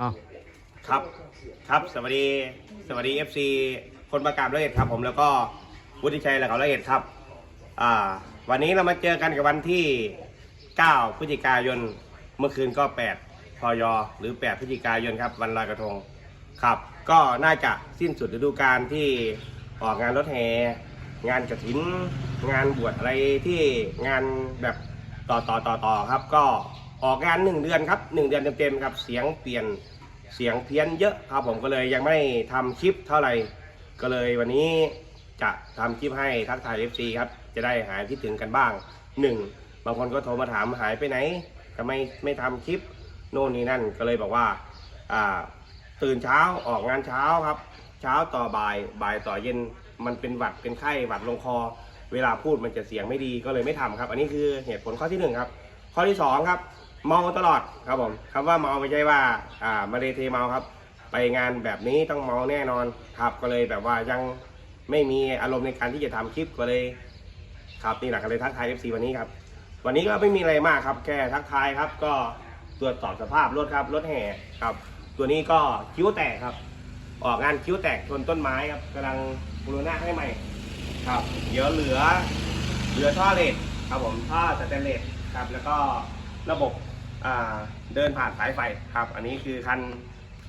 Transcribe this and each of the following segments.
อ้าวครับ ครับ สวัสดี สวัสดี FC คนประกาศละเอียดครับ ผมแล้วก็วุฒิชัยและเขาละเอียดครับ อ่า วันนี้เรามาเจอกันกับวันที่ 9 พฤศจิกายน เมื่อคืนก็ 8 พย หรือ 8 พฤศจิกายนครับ วันลอยกระทง ครับ ก็น่าจะสิ้นสุดฤดูกาลที่ออกงานรถแห่งานกระถิน งานบวชอะไรที่งานแบบต่อต่อต่อต่อครับ ก็ ออกงานหนึ่งเดือนครับหนึ่งเดือนเต็มๆครับเสียงเปลี่ยนเสียงเพี้ยนเยอะครับผมก็เลยยังไม่ทำคลิปเท่าไหร่ ก็เลยวันนี้จะทำคลิปให้ทักทาย FC ครับจะได้หายคิดถึงกันบ้างหนึ่งบางคนก็โทรมาถามหายไปไหนทำไมไม่ทำคลิปโน่นนี่นั่นก็เลยบอกว่าอ่าตื่นเช้าออกงานเช้าครับ เช้าต่อบ่ายบ่ายต่อเย็นมันเป็นหวัดเป็นไข้หวัดลงคอ เวลาพูดมันจะเสียงไม่ดีก็เลยไม่ทำครับ อันนี้คือเหตุผลข้อที่หนึ่งครับข้อที่สองครับ เมาตลอดครับผมคำว่าเมาไม่ใช่ว่า อ่ามาเลเทเมาครับ ไปงานแบบนี้ต้องเมาแน่นอนครับ ก็เลยแบบว่ายังไม่มีอารมณ์ในการที่จะทำคลิปก็เลย ครับนี่แหละก็เลยทักทาย FC วันนี้ครับ วันนี้ก็ไม่มีอะไรมากครับ แค่ทักทายครับ ก็ตรวจสอบสภาพรถครับรถแห่ครับ ตัวนี้ก็คิ้วแตกครับ ออกงานคิ้วแตกชนต้นไม้ครับกำลังบูรณะให้ใหม่ ครับ เดี๋ยวเหลือเหลือท่อเหล็กครับผมท่อสแตนเลสครับ แล้วก็ระบบ เดินผ่านสายไฟครับ อันนี้คือคัน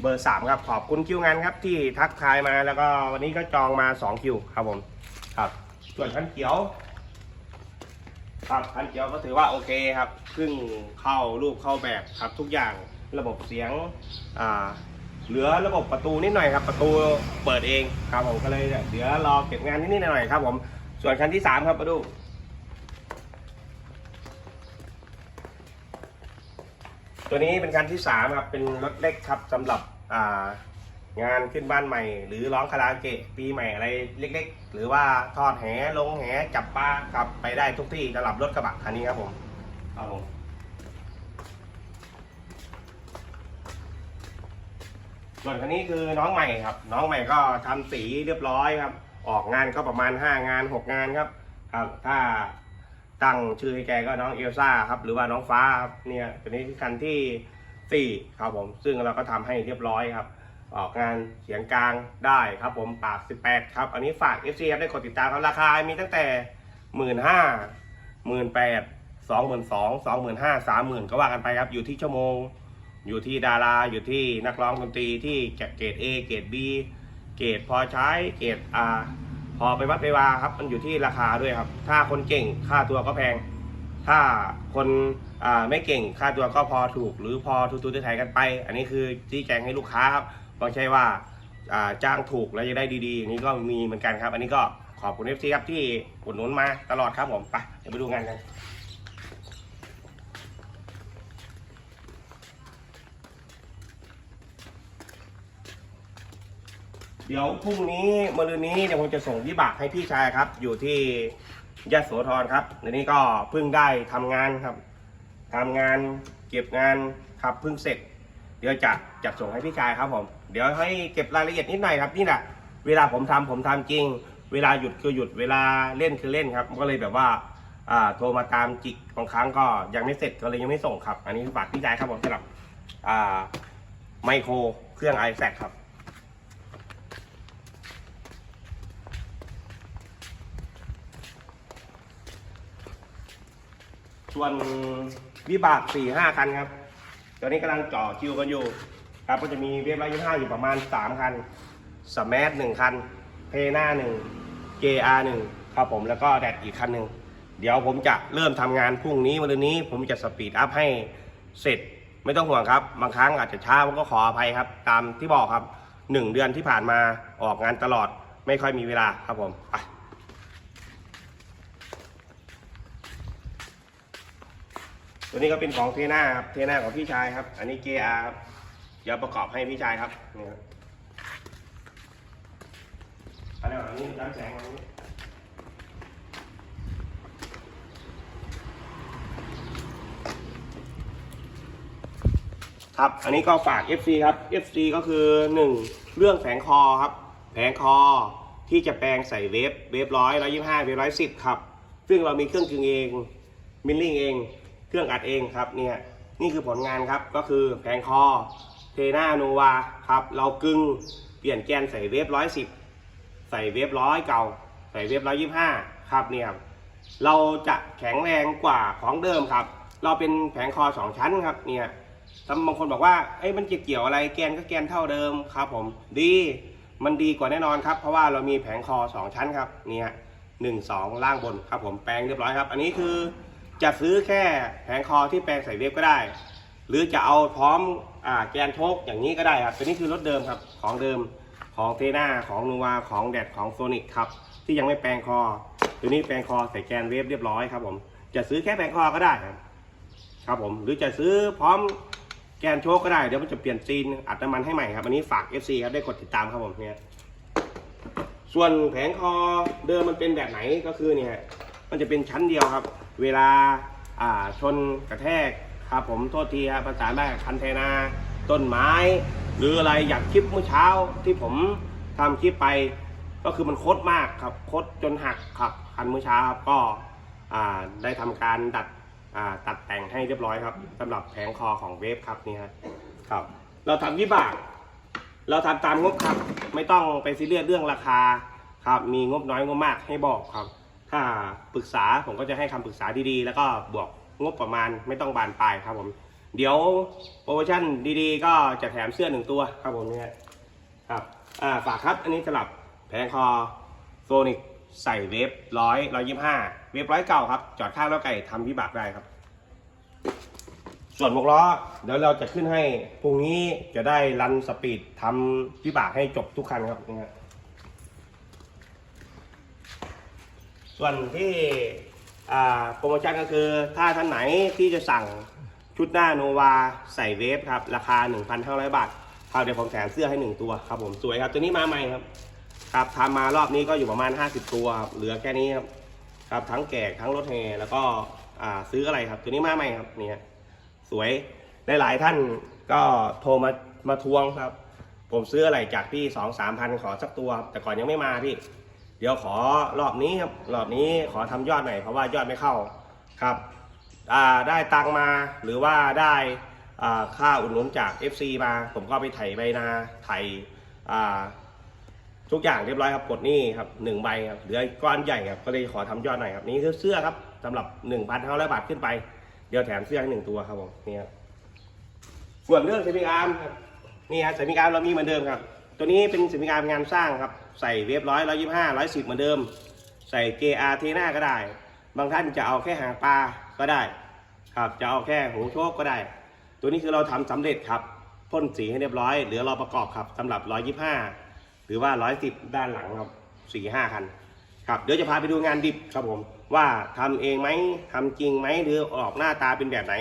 เบอร์สามครับขอบคุณคิวงานครับที่ทักทายมาแล้วก็วันนี้ก็จองมาสองคิวครับผมครับส่วนคันเขียว ครับคันเขียวก็ถือว่าโอเคครับเพิ่งเข้ารูปเข้าแบบครับทุกอย่างระบบเสียงอ่าเหลือระบบประตูนิดหน่อยครับ ประตูเปิดเองครับผมก็เลยเดี๋ยวรอเก็บงานนิดๆหน่อยๆครับผมส่วนคันที่สามครับมาดู ตัวนี้เป็นคันที่สามครับเป็นรถเล็กครับสำหรับอ่างานขึ้นบ้านใหม่ หรือร้องคาราโอเกะปีใหม่อะไรเล็ก ๆ หรือว่าทอดแหลงแหจับปลาครับไปได้ทุกที่สำหรับรถกระบะคันนี้ครับผมครับผมส่วนคันนี้คือน้องใหม่ครับ น้องใหม่ก็ทำสีเรียบร้อยครับ ออกงานก็ประมาณ 5 งาน 6 งานครับครับถ้า ตั้งชื่อให้แกก็น้องเอลซ่าครับหรือว่าน้องฟ้าครับเนี่ยตัวนี้คือคันที่สี่ครับผมซึ่งเราก็ทำให้เรียบร้อยครับ ออกงานเสียงกลางได้ครับผมปาก 18 ครับ อันนี้ฝาก FC ครับได้กดติดตามครับราคา มีตั้งแต่ 1 5 0 0 0 0 1 8 0 0 0 22,000 25,000 30,000 ก็ว่ากันไปครับ อยู่ที่ชั่วโมง อยู่ที่ดารา อยู่ที่นักร้องดนตรีที่เกรด A เกรด B เกรดพอใช้ เกรด R พอไปวัดไปวาครับ มันอยู่ที่ราคาด้วยครับ ถ้าคนเก่งค่าตัวก็แพง ถ้าคนาไม่เก่งค่าตัวก็พอถูก หรือพอทุกๆไทยกันไป อันนี้คือชี้แจงให้ลูกค้าครับไม่ใช่ว่าาจ้างถูกแล้วจะได้ดีๆอันนี้ก็มีเหมือนกันครับ อันนี้ก็ขอบคุณเอฟซีครับที่อุดหนุนมาตลอดครับผมไปเดี๋ยวไปดูงานกัน เดี๋ยวพรุ่งนี้มะรืนนี้เดี๋ยวผมจะส่งวิบากให้พี่ชายครับ อยู่ที่ยะโสธรครับเดี๋ยวนี้ก็เพิ่งได้ทำงานครับทำงานเก็บงานครับเพิ่งเสร็จ เดี๋ยวจะจัดส่งให้พี่ชายครับผมเดี๋ยวให้เก็บรายละเอียดนิดหน่อยครับนี่แหละเวลาผมทำผมทำจริง เวลาหยุดคือหยุดเวลาเล่นคือเล่นครับ ก็เลยแบบว่าโทรมาตามจิกบางครั้งก็ยังไม่เสร็จก็เลยยังไม่ส่งครับ อันนี้ฝากพี่ชายครับผมสำหรับไมโครเครื่อง i อแครับ ส่วนวิบากสี่ห้าคันครับ ตอนนี้กำลังจ่อคิวกันอยู่ ครับก็จะมีเวฟร้อยยี่ห้าอยู่ประมาณสามคันสมาร์ทหนึ่งคัน เพหน้าหนึ่ง JR หนึ่งครับผมแล้วก็แดดอีกคันหนึ่งเดี๋ยวผมจะเริ่มทำงานพรุ่งนี้วันนี้ผมจะสปีดอัพให้เสร็จไม่ต้องห่วงครับ บางครั้งอาจจะช้าผมก็ขออภัยครับ ตามที่บอกครับหนึ่งเดือนที่ผ่านมาออกงานตลอดไม่ค่อยมีเวลาครับผมไป ตัวนี้ก็เป็นของเทน่าครับ เทน่าของพี่ชายครับ อันนี้ JR ครับ เดี๋ยวประกอบให้พี่ชายครับ นี่ครับอันนี้อันนี้ย้ำแสงอันนี้ครับ อันนี้ก็ฝาก FC ครับ FC ก็คือ 1 เรื่องแผงคอครับ แผงคอที่จะแปลงใส่เวฟ เวฟร้อยร้อยยี่ห้าเวฟร้อยสิบครับ ซึ่งเรามีเครื่องกึงเอง มิลลิ่งเอง เครื่องอัดเองครับเนี่ยนี่คือผลงานครับก็คือแผงคอเทนาโนวาครับเรากึ่งเปลี่ยนแกนใส่เวฟร้อยสิบใส่เวฟร้อยเก่า ใส่เวฟร้อยยี่ห้าครับเนี่ยเราจะแข็งแรงกว่าของเดิมครับ เราเป็นแผงคอสองชั้นครับเนี่ยบางคนบอกว่าเอ้มันเกี่ยวอะไรแกนก็แกนเท่าเดิมครับ ผมดีมันดีกว่าแน่นอนครับ เพราะว่าเรามีแผงคอสองชั้นครับเนี่ยหนึ่งสองล่างบนครับผมแปลงเรียบร้อยครับ อันนี้คือ จะซื้อแค่แผงคอที่แปลงใส่เวฟก็ได้ หรือจะเอาพร้อมอแกนโชกอย่างนี้ก็ได้ครับตัวนี้คือรถเดิมครับของเดิมของเทน่าของนูวาของแดดของโซนิกครับที่ยังไม่แปลงคอ ตัวนี้แปลงคอใส่แกนเวฟเรียบร้อยครับผมจะซื้อแค่แปลงคอก็ได้ครับครับผมหรือจะซื้อพร้อมแกนโชกก็ได้เดี๋ยวมันจะเปลี่ยนซีนอัดน้ำมันให้ใหม่ครับอันนี้ฝาก FC ครับได้กดติดตามครับผมเนี่ยส่วนแผงคอเดิมมันเป็นแบบไหนก็คือเนี่ย มันจะเป็นชั้นเดียวครับ เวลาอ่าชนกระแทกครับผมโทษทีครับภาษาแม่คันเทนา ต้นไม้ หรืออะไรอยากคลิปเมื่อเช้าที่ผมทำคลิปไป ก็คือมันโคตรมากครับโคตรจนหักครับคันเมื่อเช้าครับก็อ่าได้ทำการดัดอ่าตัดแต่งให้เรียบร้อยครับสำหรับแผงคอของเวฟครับนี่ฮะครับ เราทำวิบาก เราทำตามงบครับ ไม่ต้องไปซีเรียสเรื่องราคาครับ มีงบน้อยงบมากให้บอกครับ ถ้าปรึกษาผมก็จะให้คำปรึกษาดีๆ แล้วก็บวกงบประมาณไม่ต้องบานปลายครับผม เดี๋ยวโปรโมชั่นดีๆ ก็จะแถมเสื้อหนึ่งตัวครับผมเนี่ยครับอ่าฝากครับอันนี้สำหรับแผงคอโซนิกใส่เวฟร้อยร้อยยี่ห้าเวฟร้อยเก่าครับ จอดข้างแล้วไก่ทำวิบากได้ครับ ส่วนหมวกล้อเดี๋ยวเราจะขึ้นให้พรุ่งนี้จะได้รันสปีดทำวิบากให้จบทุกคันครับนี่ฮะ ส่วนที่โปรโมชั่นก็คือถ้าท่านไหนที่จะสั่งชุดหน้าโนวาใส่เวฟครับ ราคา 1,500 บาทครับเดี๋ยวผมแถมเสื้อให้ 1 ตัวครับผมสวยครับตัวนี้มาใหม่ครับครับทำมารอบนี้ก็อยู่ประมาณ 50 ตัวครับเหลือแค่นี้ครับครับทั้งแกกทั้งรถแห่แล้วก็ซื้ออะไรครับ ตัวนี้มาใหม่ครับเนี่ยสวยหลายๆท่านก็โทรมามาทวงครับ ผมซื้ออะไรจากพี่สองสามพันขอสักตัว แต่ก่อนยังไม่มาพี่ เดี๋ยวขอรอบนี้ครับรอบนี้ขอทำยอดหน่อยเพราะว่ายอดไม่เข้าครับได้ตังมาหรือว่าได้ค่าอุดหนุนจาก FC มา ผมก็ไปไถใบนาไถทุกอย่างเรียบร้อยครับกดนี่ครับหนึ่งใบครับเหลือก้อนใหญ่ครับก็เลยขอทำยอดหน่อยครับนี่คือเสื้อครับสำหรับ1 5 0 0บาทขึ้นไป เดี๋ยวแถมเสื้อให้หนึ่งตัวครับผมนี่ครับส่วนเรื่องเซมิอาร์มครับนี่ครับเซมิอาร์มเรามีเหมือนเดิมครับ ตัวนี้เป็นเซมิอาร์มงานสร้างครับ ใส่เวฟร้อยร้อยยี่ห้าร้อยสิบเหมือนเดิม ใส่เกอาเทน่าก็ได้ บางท่านจะเอาแค่หางปลาก็ได้ ครับจะเอาแค่หูโชคก็ได้ ตัวนี้คือเราทำสำเร็จครับพ่นสีให้เรียบร้อยเหลือเราประกอบครับสำหรับร้อยยี่ห้าหรือว่าร้อยสิบด้านหลังครับสี่ห้าคันครับเดี๋ยวจะพาไปดูงานดิบครับผมว่าทำเองไหมทำจริงไหมหรือออกหน้าตาเป็นแบบไหน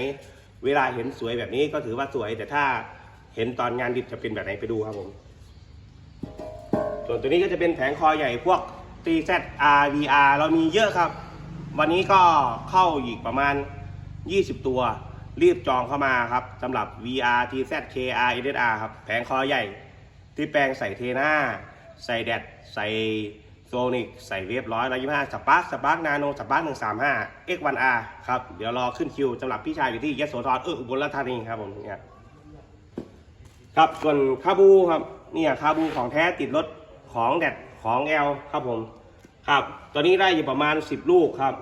เวลาเห็นสวยแบบนี้ก็ถือว่าสวย แต่ถ้าเห็นตอนงานดิบจะเป็นแบบไหนไปดูครับผม ส่วนตัวนี้ก็จะเป็นแผงคอใหญ่พวก TZ RVR เรามีเยอะครับ วันนี้ก็เข้าอีกประมาณ 20 ตัว รีบจองเข้ามาครับสำหรับ VR TZ KR SSR ครับ แผงคอใหญ่ ที่แปลงใส่เทน่า ใส่แดด ใส่โซนิก ใส่เวฟร้อยร้อยยี่ห้าสปาร์คสปาร์คนาโนสปาร์คหนึ่งสามห้า X1R ครับ เดี๋ยวรอขึ้นคิวสำหรับพี่ชายอยู่ที่ยโสธรเอออุบลราชธานีครับผมเนี่ยครับส่วนคาบูครับเนี่ยคาบูของแท้ติดรถ ของแดดของแอลครับผมครับ ตอนนี้ได้อยู่ประมาณ 10 ลูกครับ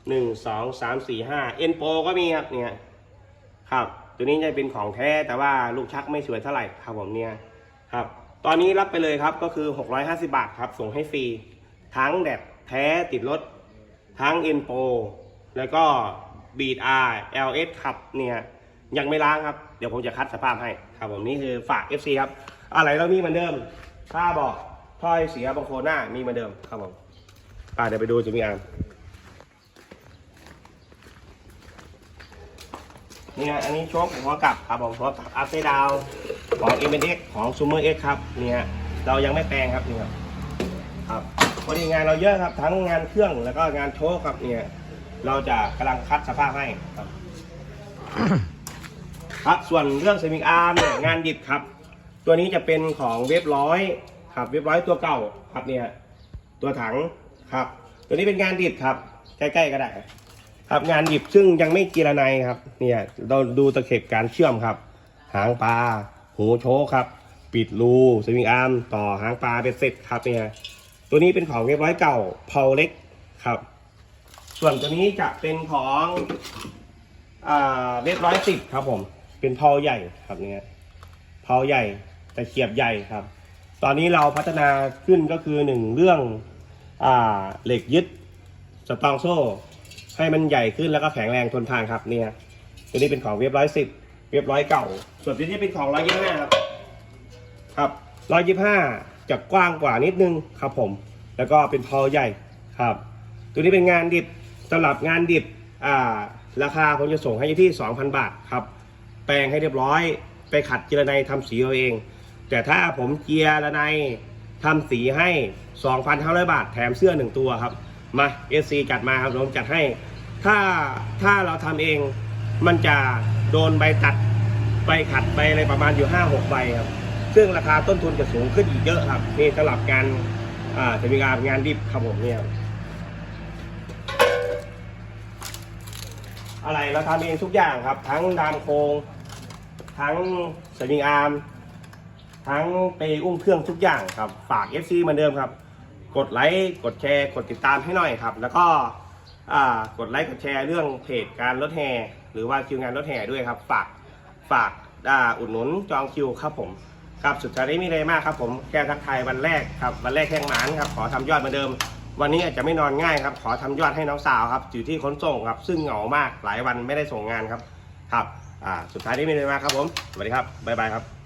1 2 3 4 5เอ็นโปก็มีครับเนี่ยครับ ตัวนี้จะเป็นของแท้แต่ว่าลูกชักไม่สวยเท่าไหร่ครับผมเนี่ยครับ ตอนนี้รับไปเลยครับก็คือ 650 บาทครับ ส่งให้ฟรี ทั้งแดดแท้ติดรถ ทั้งเอ็นโปแล้วก็บีดอาร์ LS ครับเนี่ยยังไม่ล้างครับ เดี๋ยวผมจะคัดสภาพให้ครับผมนี่คือฝาก FC ครับ อะไรเรามีเหมือนเดิมถ้าบอก ถ้อยเสียบางโคนหน้ามีเหมือนเดิมครับผมไป่าเดี๋ยวไปดูจะมีอาร์มเนี่ยอันนี้โชคหัวกลับครับผมหัวกลับอัพไซดาวของ m อ็ของ s u m m e r X ครับเนี่ยเรายังไม่แปลงครับนี่ครับครับวันนี้งานเราเยอะครับทั้งงานเครื่องแล้วก็งานโชคครับเนี่ยเราจะกำลังคัดสภาพให้ครับครับส่วนเรื่องเซมิอาร์มเนี่ยงานดิบครับ ตัวนี้จะเป็นของเว็บร้อย ครับเว็บร้อยตัวเก่าครับเนี่ยตัวถังครับ ตัวนี้เป็นงานดิบครับ ใกล้ๆก็ได้ ครับงานดิบซึ่งยังไม่กีรนัยครับ เนี่ยเราดูตะเข็บการเชื่อมครับ หางปลาหูโชคครับ ปิดรูสวิงอาร์มต่อหางปลาเป็นเสร็จครับเนี่ยตัวนี้เป็นของเรียบร้อยเก่าเพาเล็กครับ ส่วนตัวนี้จะเป็นของอ่าเรียบร้อยสิบครับผม เป็นเพาใหญ่ครับเนี่ยเพาใหญ่แต่เขียบใหญ่ครับ ตอนนี้เราพัฒนาขึ้นก็คือหนึ่งเรื่องอ่าเหล็กยึดสตองโซ่ ให้มันใหญ่ขึ้นแล้วก็แข็งแรงทนทานครับเนี่ยตัวนี้เป็นของเรียบร้อยสิบเรียบร้อยเก่า ส่วนตัวนี้เป็นของร้อยยี่ห้าครับครับร้อยยี่ห้าจะกว้างกว่านิดนึงครับผม แล้วก็เป็นพอใหญ่ครับ ตัวนี้เป็นงานดิบสำหรับงานดิบอ่าราคาผมจะส่งให้อยู่ที่ 2,000 บาทครับ แปลงให้เรียบร้อย ไปขัดเจรไนทำสีเอาเอง แต่ถ้าผมเจียระไนทำสีให้ 2,500 บาท แถมเสื้อหนึ่งตัวครับ มาเอซีจัดมาครับผมจัดให้ ถ้าถ้าเราทำเองมันจะโดนใบตัดใบขัดใบอะไรประมาณอยู่ 5-6 ใบครับ ซึ่งราคาต้นทุนจะสูงขึ้นอีกเยอะครับ นี่สำหรับการอ่าจะมีงานงานดิบครับผมเนี่ยอะไรเราทำเองทุกอย่างครับ ทั้งดามโครงทั้งสวิงอาร์ม ทั้งเปอุ้งเครื่องทุกอย่างครับ ฝาก FC เหมือนเดิมครับ กดไลค์กดแชร์กดติดตามให้หน่อยครับ แล้วก็กดไลค์กดแชร์เรื่องเพจการรถแห่หรือว่าคิวงานรถแห่ด้วยครับ ฝากฝากอ่าอุดหนุนจองคิวครับผมครับสุดท้ายนี้ไม่เลยมากครับผมแค่ทักทายวันแรกครับวันแรกแข่งหมานครับขอทำยอดเหมือนเดิม วันนี้อาจจะไม่นอนง่ายครับ ขอทำยอดให้น้องสาวครับอยู่ที่ขนส่งครับ ซึ่งเหงามากหลายวันไม่ได้ส่งงานครับครับ อ่าสุดท้ายนี้ไม่เลยมากครับผมสวัสดีครับบ๊ายบายครับ